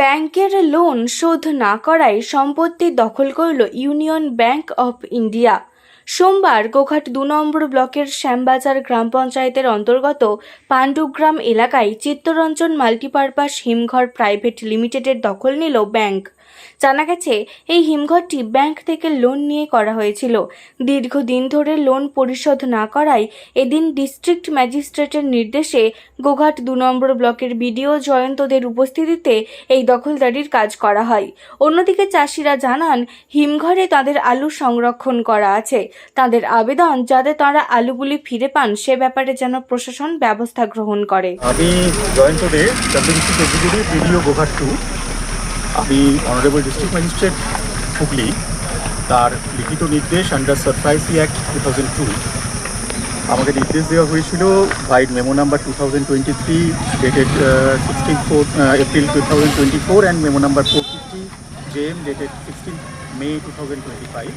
ব্যাংকের লোন শোধ না করায় সম্পত্তি দখল করল ইউনিয়ন ব্যাংক অফ ইন্ডিয়া। সোমবার গোঘাট দু নম্বর ব্লকের শ্যামবাজার গ্রাম পঞ্চায়েতের অন্তর্গত পাণ্ডুগ্রাম এলাকায় চিত্তরঞ্জন মাল্টিপারপাস হিমঘর প্রাইভেট লিমিটেডের দখল নিল ব্যাংক। জানা গেছে, এই হিমঘরটি ব্যাংক থেকে লোন নিয়ে করা হয়েছিল। দীর্ঘদিন ধরে লোন পরিশোধ না করায় এদিন ডিস্ট্রিক্ট ম্যাজিস্ট্রেটের নির্দেশে গোঘাট দু নম্বর ব্লকের বিডিও জয়ন্তদের উপস্থিতিতে এই দখলদারির কাজ করা হয়। অন্যদিকে চাষিরা জানান, হিমঘরে তাদের আলু সংরক্ষণ করা আছে। তাদের আবেদন যাতে তারা আলুগুলি ফিরে পান, সে ব্যাপারে যেন প্রশাসন ব্যবস্থা গ্রহণ করে। আমি ভিডিও গোঘাট টু। আমি অনারেবল ডিস্ট্রিক্ট ম্যাজিস্ট্রেট হুগলি। তার লিখিত নির্দেশ under SARFAESI act two thousand two আমাকে নির্দেশ দেওয়া হয়েছিল by memo number two thousand twenty three dated sixteen four April two thousand twenty four and memo number four fifty J M dated sixteen May two thousand twenty five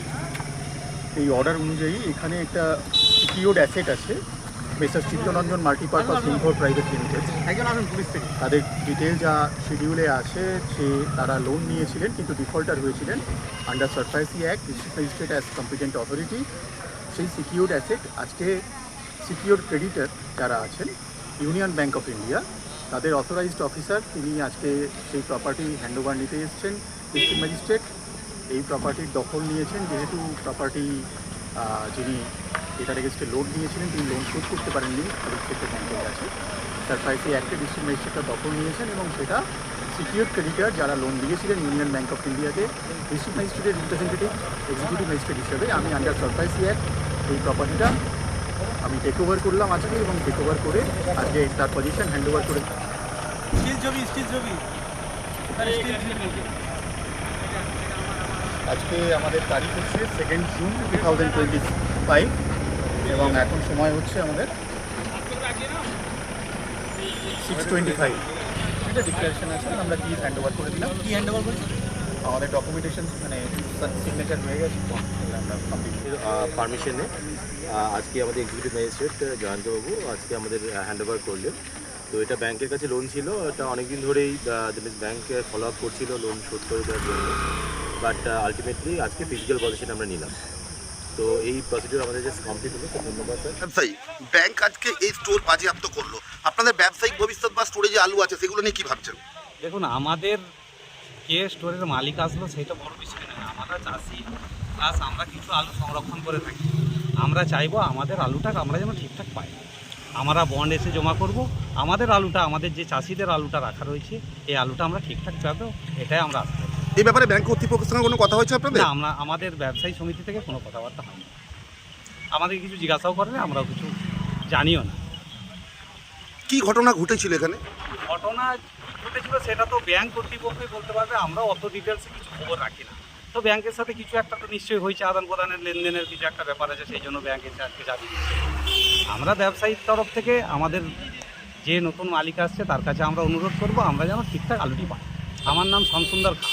এই order অনুযায়ী এখানে একটা secured asset আছে। Messrs Chittaranjan multipurpose Himghar private limited তাদের detail যা শিডিউলে আছে সে তারা লোন নিয়েছিলেন কিন্তু ডিফল্টার হয়েছিলেন। Under SARFAESI act magistrate as competent authority সেই সিকিউর্ড অ্যাসেট আজকে সিকিউর ক্রেডিটার যারা আছেন ইউনিয়ন ব্যাঙ্ক অফ ইন্ডিয়া তাদের অথরাইজড অফিসার তিনি আজকে সেই প্রপার্টি হ্যান্ডওভার নিতে এসেছেন ডিস্ট্রিক্ট ম্যাজিস্ট্রেট এই প্রপার্টির দখল নিয়েছেন। যেহেতু প্রপার্টি যিনি এটার এগেস্টে লোন নিয়েছিলেন তিনি লোন শোধ করতে পারেননি তাদের ক্ষেত্রে কন্ট্রোল আছে সারপ্রাইসে একটা ডিস্ট্রিক্ট ম্যাজিস্ট্রেটটা দখল নিয়েছেন এবং সেটা সিকিউর ক্রেডিটার যারা লোন দিয়েছিলেন ইউনিয়ন ব্যাংক অফ ইন্ডিয়াকে ডিস্ট্রিক্ট ম্যাজিস্ট্রেটের রিপ্রেজেন্টেটিভ এক্সিকিউটিভ ম্যাজিস্ট্রেট হিসেবে আমি আন্ডার সারপ্রাইসি অ্যাক্ট এই প্রপার্টিটা আমি টেক ওভার করলাম আজকে এবং টেক ওভার করে আজকে তার পজিশন হ্যান্ড ওভার করে স্টিল ছবি স্টিল ছবি আজকে আমাদের তারিখ হচ্ছে second June two thousand twenty five এবং এখন সময় হচ্ছে আমাদের সিক্স টোয়েন্টি ফাইভ এটা ডিক্লারেশন আছে আমরা কি হ্যান্ড ওভার করে দিলাম। কি হ্যান্ড ওভার করেছে? আমাদের ডকুমেন্টেশন মানে সিগনেচার হয়ে গেছে পারমিশনে আজকে আমাদের এক্সিকিউটিভ ম্যাজিস্ট্রেট জয়ন্তবাবু আজকে আমাদের হ্যান্ড ওভার করলেন। তো এটা ব্যাংকের কাছে লোন ছিল এটা অনেকদিন ধরেই ব্যাংক ফলো আপ করছিল লোন শোধ করে দেওয়ার জন্য। বাট আলটিমেটলি আজকে ফিজিক্যাল পজিশন আমরা নিলাম। তো এই প্রসিডিউর আমাদের জাস্ট কমপ্লিট হলো ধন্যবাদ স্যার ব্যবসায়ী ব্যাংক আজকে এই স্টোর বাজেয়াপ্ত করল। আপনাদের ব্যবসায়িক ভবিষ্যৎ বা স্টোরে যে আলু আছে সেগুলো নিয়ে কি ভাবছেন? দেখুন আমাদের কে স্টোরের মালিক আসলো সেটা বড় বিষয় নয় আমরা চাষি। প্লাস আমরা কিছু আলু সংরক্ষণ করে থাকি। আমরা চাইব আমাদের আলুটা আমরা যেন ঠিকঠাক পাই। আমরা বন্ড এসে জমা করব। আমাদের আলুটা আমাদের যে চাষিদের আলুটা রাখা রয়েছে এই আলুটা আমরা ঠিকঠাক পাবো এটাই আমরা আশা করি। এই ব্যাপারে ব্যাংক কর্তৃপক্ষের সঙ্গে কোনো কথা হয়েছে আপনাদের? না আমরা আমাদের ব্যবসায়ী সমিতি থেকে কোনো কথাবার্তা হয়নি। আমাদের কিছু জিজ্ঞাসাও করেনি আমরাও কিছু জানিও না। কি ঘটনা ঘটেছিল এখানে? ঘটনা ঘটেছিল সেটা তো ব্যাংক কর্তৃপক্ষই বলতে পারবে আমরা অত ডিটেলসে কিছু খবর রাখি না। তো ব্যাংকের সাথে কিছু একটা তো নিশ্চয়ই হয়েছে আদান প্রদানের লেনদেনের কিছু একটা ব্যাপার আছে সেই জন্য ব্যাংক এসে আজকে জানি আমরা ব্যবসায়ীর তরফ থেকে আমাদের যে নতুন মালিক আসছে তার কাছে আমরা অনুরোধ করব আমরা যেন ঠিকঠাক আলুটি পাই। আমার নাম শামসুন্দর খান